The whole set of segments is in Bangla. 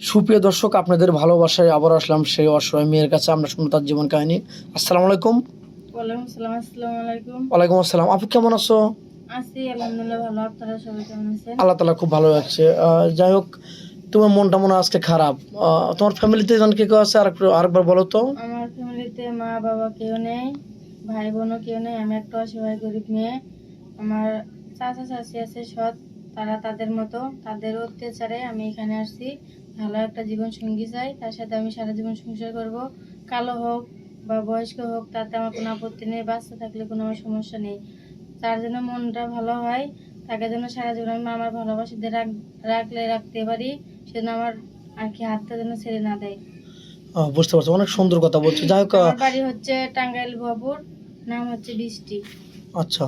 সুপ্রিয় দর্শক আপনাদের ভালোবাসায় আবার আসলাম সেই অসহায় মেয়ের কাছে। আমরা শুনব তার জীবন কাহিনী। আসসালামু আলাইকুম। ওয়ালাইকুম আসসালাম আসসালামু আলাইকুম। ওয়ালাইকুম আসসালাম। আপু কেমন আছো? আল্লাহ তালা খুব ভালো লাগছে যাই হোক তোমার মনটা মনে আজকে খারাপ। তোমার ফ্যামিলিতে জন কে কেউ আছে? আরেকবার আরেকবার বলো তো। আমার ফ্যামিলিতে মা বাবা কেউ নেই ভাই বোনও কেউ নেই। আমি একটা অসহায় গরিব মেয়ে। আমার চাচা চাচি আছে সৎ। তারা তাদের মতো। তাদের অত্যাচারে আমি এখানে আসছি। ভালো একটা জীবন সঙ্গী চাই তার সাথে আমি সারা জীবন সংসার করব। কালো হোক বা বয়স্ক হোক তাতে আমার কোনো আপত্তি নেই বাচ্চা থাকলে কোনো আমার সমস্যা নেই। তার জন্য মনটা ভালো হয় তাকে যেন সারা জীবন আমি আমার ভালোবাসা দিয়ে রাখ- রাখলে রাখতে পারি সেজন্য আমার আর কি হাতটা যেন ছেড়ে না দেয়। বুঝতে পারছ অনেক সুন্দর কথা বলছো। যাই হোক বাড়ি হচ্ছে টাঙ্গাইল বাবুর নাম হচ্ছে বৃষ্টি। আচ্ছা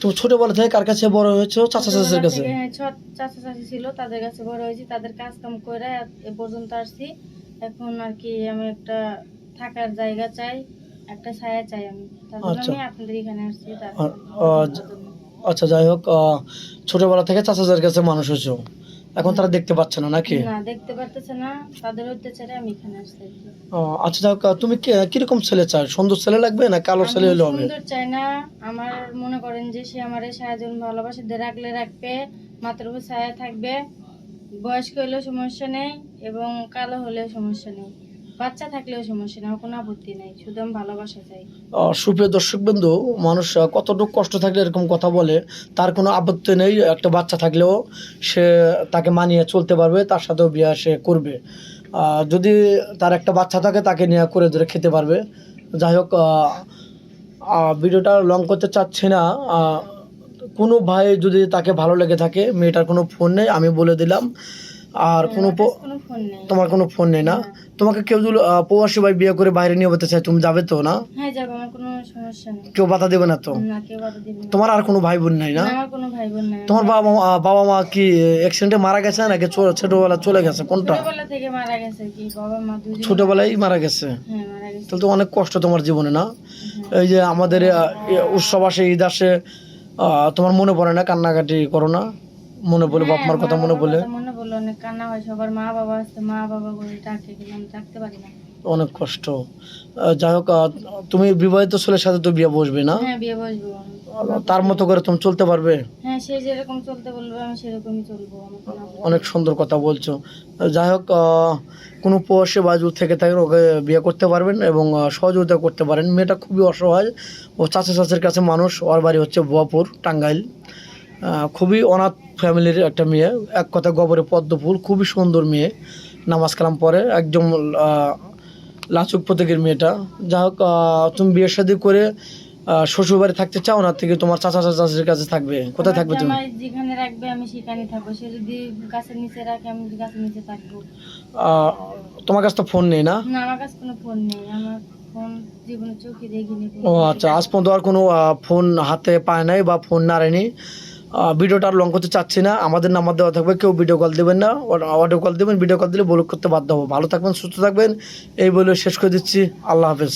তুমি ছোটবেলা থেকে কার কাছে বড় হয়েছো? চাচা চাচির কাছে? হ্যাঁ, চাচা চাচি ছিল তাদের কাছে বড় হয়েছি তাদের কাজ কাম করে এ পর্যন্ত আসছি। এখন আর কি আমি একটা থাকার জায়গা চাই একটা ছায়া চাই আমি। আচ্ছা। আমি আপনাদের এখানে আসছি তার আচ্ছা যাই হোক আহ, ছোটবেলা থেকে চাচা চাচাদের কাছে মানুষ হয়েছো। এখন তারা দেখতে পাচ্ছে না নাকি? না দেখতে পারতেছে না। তাদের অত্যাচারে আমি এখানে আসতে ও আচ্ছা দাও তুমি কীরকম ছেলে চাই সুন্দর ছেলে লাগবে না কালো ছেলে হলে হবে? সুন্দর চাই না। আমার মনে করেন যে সে আমার সারা জীবন ভালোবাসে দিয়ে রাখলে রাখবে উপর ছায়া থাকবে। বয়স্ক হলেও সমস্যা নেই এবং কালো হলেও সমস্যা নেই। বাচ্চা থাকলেও সমস্যা আমার কোনো আপত্তি নেই, শুধু আমি ভালোবাসা চাই। সুপ্রিয় দর্শক বিন্দু মানুষ কতটুকু কষ্ট থাকলে এরকম কথা বলে, তার কোনো আপত্তি নেই, একটা বাচ্চা থাকলেও সে তাকে মানিয়ে চলতে পারবে, তার সাথেও বিয়ে সে করবে। যদি তার একটা বাচ্চা থাকে, তাকে নিয়ে করে ধরে খেতে পারবে। যাই হোক ভিডিওটা লং করতে চাচ্ছি না। কোনো ভাই যদি তাকে ভালো লেগে থাকে, মেয়েটার কোনো ফোন নেই, আমি বলে দিলাম। আর কোনো তোমার কোনো ফোন নেই না? তোমাকে কেউ যদি প্রবাসী ভাই বিয়ে করে বাইরে নিয়ে যেতে চায় তুমি যাবে তো না? হ্যাঁ যাব আমার কোনো সমস্যা নেই। কেউ বাধা দেবে না তো? না কেউ বাধা দিবে না। তোমার আর কোনো ভাই বোন নাই না? না, আমার কোনো ভাই বোন নাই। তোমার বাবা মা বাবা মা কি অ্যাক্সিডেন্টে মারা গেছে নাকি ছোটবেলা চলে গেছে? কোনটা? ছোটবেলা থেকে মারা গেছে কি? বাবা মা দুজন ছোটবেলায় মারা গেছে? হ্যাঁ মারা গেছে। তাহলে তো অনেক কষ্ট তোমার জীবনে না? এই যে আমাদের উৎসব আসে ঈদ আসে তোমার মনে পড়ে না কান্নাকাটি করো না? মনে পড়ে বাপ মার কথা হ্যাঁ, মনে পড়লে? মনে পড়ল অনেক কান্না হয় সবার মা বাবা আছে মা বাবা বলে ডাকে কিন্তু আমি থাকতে পারি না। অনেক কষ্ট। যাই হোক তুমি বিবাহিত ছেলের সাথে তো বিয়ে বসবে না? হ্যাঁ বিয়ে বসবো তার মতো করে তুমি চলতে পারবে? হ্যাঁ সে যেরকম চলতে বলবে আমি সেরকমই চলবো অনেক সুন্দর কথা বলছো। যাই হোক কোনো প্রবাসী বাজু থেকে থাকে ওকে বিয়ে করতে পারবেন এবং সহযোগিতা করতে পারেন। মেয়েটা খুবই অসহায়। ও চাচা চাচের কাছে মানুষ। ওর বাড়ি হচ্ছে বোয়াপুর টাঙ্গাইল। খুবই অনাথ ফ্যামিলির একটা মেয়ে। এক কথা গবরে পদ্ম ফুল খুবই সুন্দর মেয়ে। নামাজ কালাম পরে একদম লাচুক প্রতীকের মেয়েটা। যা হোক তুমি বিয়ের শাদী করে শ্বশুরবাড়ি থাকতে চাও না থেকে তোমার চাচা চাচার কাছে থাকবে? কোথায় থাকবে তুমি? যেখানে রাখবে আমি সেখানে থাকব। সে যদি গাছের নিচে রাখে আমি গাছের নিচে থাকব। তোমার কাছে তো ফোন নেই না? না আমার কাছে কোনো ফোন নেই। আমার ও আচ্ছা আজ পর্যন্ত আর কোনো ফোন হাতে পায় নাই বা ফোন নাড়েনি। ভিডিওটা আর লং করতে চাচ্ছি না। আমাদের নাম্বার দেওয়া থাকবে, কেউ ভিডিও কল দেবেন না। অডিও কল দেবেন ভিডিও কল দিলে ব্লক করতে বাধ্য হব। ভালো থাকবেন, সুস্থ থাকবেন। এই বলে শেষ করে দিচ্ছি। আল্লাহ হাফেজ।